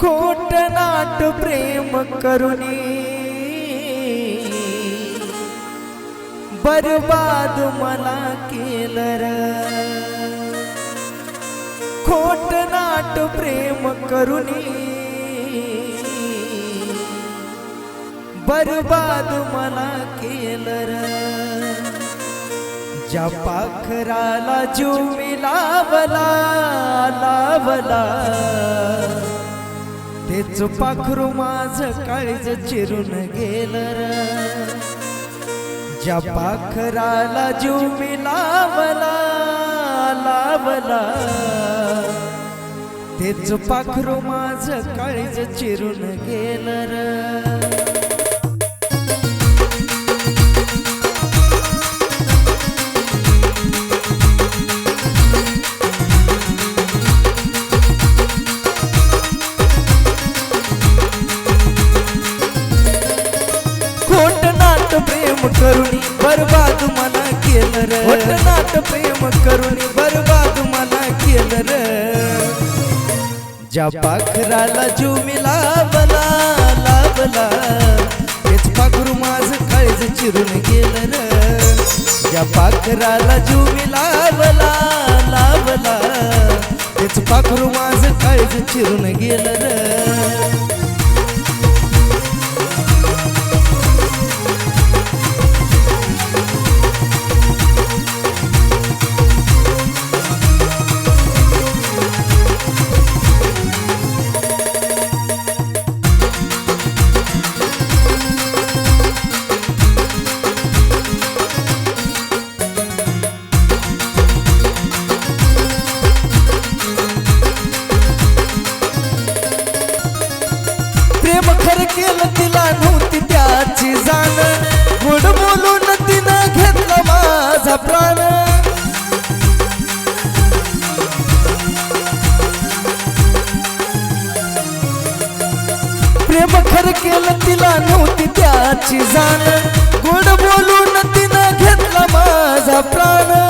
खोट नाट प्रेम करुणी बरबाद मला केलं र खोट नाट प्रेम करुणी बरबाद मला केलं र ज्या पाखराला जीव मी लावला लावला. तेच पाखरू माझ काळीज चिरून गेल र. ज्या पाखराला जीव मी लावला लावला. तेच पाखरू माझ काळीज चिरून गेल र. केलं र नाट प्रेम करून बरबाद मला केलं र ज्या पाखराला जीव मी लाभला लावला तेच पाखरू माझं काळज चिरून गेलं र ज्या पाखराला जीव मी लाभला लावला तेच पाखरू माझं काळज चिरून गेलं र गोड बोलून तिनं घेतला माझा प्राण. प्रेम खर केलं तिला नव्हती त्याची जाण. गोड बोलून तिनं घेतला माझा प्राण.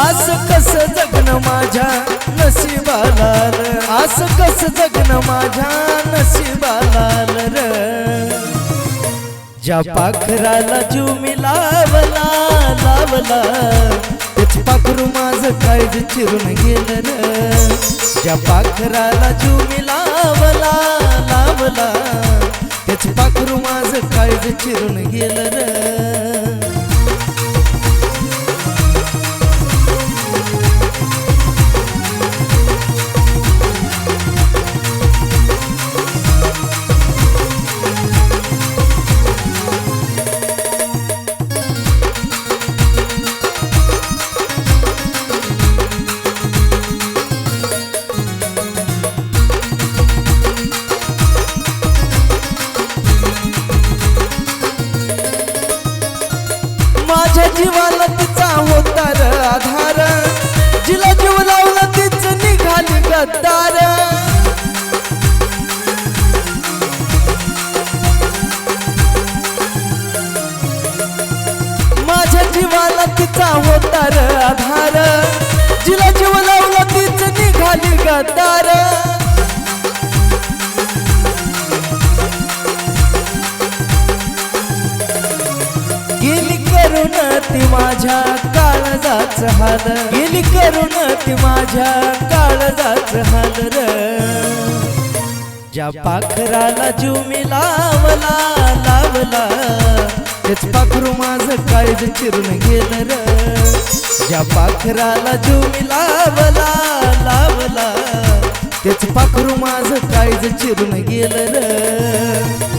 आस कस जगन माझ्या नशिबाला र? आस कस जगन माझ्या नशिबाला र? ज्या पाखराला जीव मी लावला लावला तेच पाखरू माझं काळज चिरून गेलं र. ज्या पाखराला जीव मी लावला लावला तेच पाखरू माझं काळज चिरून गेलं माझ्या जीवाला तिचा होता र आधार. जिला जीव लावला तीच निघाली गद्दार. माझ्या जीवाला तिचा होता र आधार. जिला जीव लावला तीच निघाली गद्दार. माझ्या काळजाच हाल. गेली करून ती माझ्या काळजाच हाल र. ज्या पाखराला जीव मी लावला लावला तेच पाखरू माझं काळज चिरून गेलं र. ज्या पाखराला जीव मी लावला लावला तेच पाखरू माझं काळज चिरून गेलं र.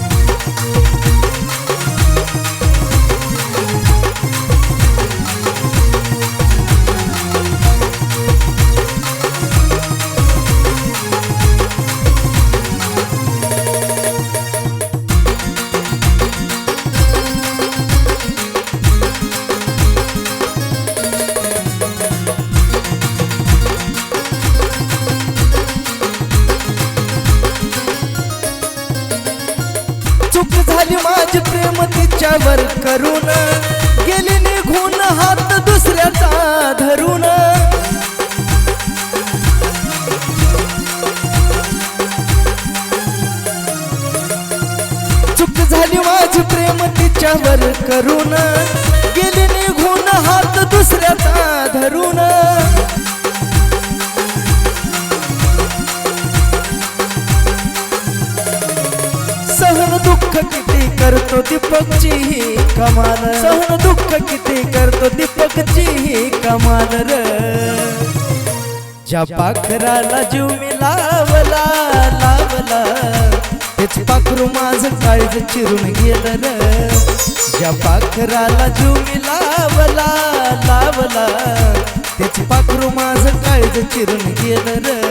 माझ प्रेम तिच्यावर करून गेली निघून हात दुसऱ्याचा धरून. चुक झाली माझ प्रेम तिच्यावर करून गेली निघून हात दुसऱ्याचा धरून. सहन दुःख दीपकची ही कमाल. सहन दुःख किती करतो दीपकची ही कमाल र. ज्या पाखराला जीव मी लावला लावला तेच पाखरू माझं काळीज चिरून गेलं र. ज्या पाखराला जीव मी लावला लावला तेच पाखरू माझं काळीज चिरून गेलं र.